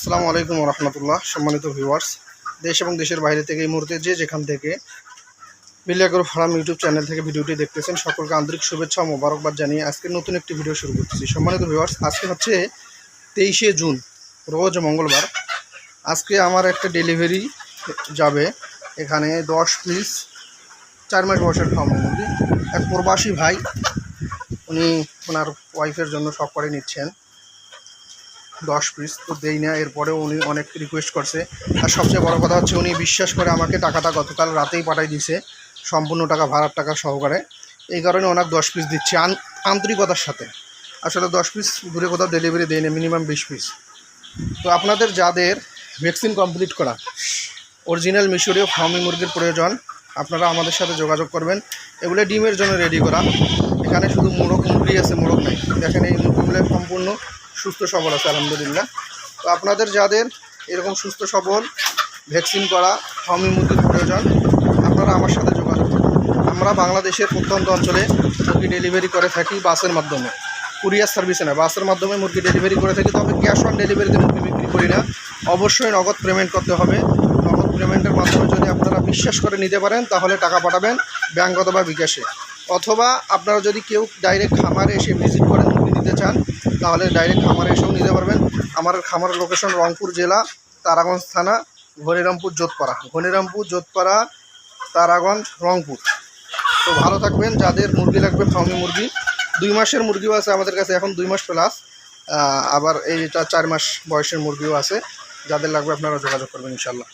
আসসালামু আলাইকুম রহমতুল্লাহ। সম্মানিত ভিউয়ার্স দেশ এবং দেশের বাইরে থেকে এই মুহূর্তে যে যেখান থেকে বিলিয়াগর ফার্ম ইউটিউব চ্যানেল থেকে ভিডিওটি দেখতেছেন, সকলকে আন্তরিক শুভেচ্ছা ও মোবারকবাদ জানিয়ে আজকে নতুন একটি ভিডিও শুরু করতেছি। সম্মানিত ভিউয়ার্স আজকে হচ্ছে তেইশে জুন, রোজ মঙ্গলবার। আজকে আমার একটা ডেলিভারি যাবে, এখানে দশ পিস চার মাস বয়সের ফার্ম এক প্রবাসী ভাই, উনি ওনার ওয়াইফের জন্য সব করে নিচ্ছেন। দশ পিস তো দেই না, এরপরেও উনি অনেক রিকোয়েস্ট করছে। আর সবচেয়ে বড় কথা হচ্ছে উনি বিশ্বাস করে আমাকে টাকাটা গতকাল রাতেই পাঠাই দিয়েছে, সম্পূর্ণ টাকা, ভাড়ার টাকা সহকারে। এই কারণে ওনার দশ পিস দিচ্ছি আন- আন্তরিকতার সাথে। আসলে দশ পিস দূরে কোথাও ডেলিভারি দেয় না মিনিমাম বিশ পিস। তো আপনাদের যাদের ভ্যাকসিন কমপ্লিট করা অরিজিনাল মিশরীয় ফার্মি মুরগির প্রয়োজন, আপনারা আমাদের সাথে যোগাযোগ করবেন। এগুলো ডিমের জন্য রেডি করা। এখানে শুধু মোরগ মুরগি আছে মোরগ নাই। দেখেন এই মুরগিগুলো সম্পূর্ণ সুস্থ সবল আছে, আলহামদুলিল্লাহ। তো আপনাদের যাদের এরকম সুস্থ সবল ভ্যাকসিন করা ফার্মি মুরগির প্রয়োজন, আপনারা আমার সাথে যোগাযোগ আমরা বাংলাদেশের প্রত্যন্ত অঞ্চলে মুরগি ডেলিভারি করে থাকি বাসের মাধ্যমে, কুরিয়ার সার্ভিসে না, বাসের মাধ্যমে মুরগি ডেলিভারি করে থাকি, তবে ক্যাশ অন ডেলিভারিতে মুরগি বিক্রি করি না। অবশ্যই নগদ পেমেন্ট করতে হবে। নগদ পেমেন্টের মাধ্যমে যদি আপনারা বিশ্বাস করে নিতে পারেন, তাহলে টাকা পাঠাবেন ব্যাঙ্ক অথবা বিকাশে। অথবা আপনারা যদি কেউ ডাইরেক্ট খামারে এসে ভিজিট করে মুরগি নিতে চান, তাহলে ডাইরেক্ট খামারে এসেও নিতে পারবেন। আমার খামারের লোকেশন রংপুর জেলা, তারাগঞ্জ থানা, ঘনিরামপুর, যোধপাড়া। ঘনিরামপুর, যোধপাড়া, তারাগঞ্জ, রংপুর। তো ভালো থাকবেন। যাদের মুরগি লাগবে, ফার্মি মুরগি। দুই মাসের মুরগিও আছে আমাদের কাছে, এখন দুই মাস প্লাস আবার এইটা চার মাস বয়সের মুরগিও আছে। যাদের লাগবে আপনারা যোগাযোগ করবেন ইনশাল্লাহ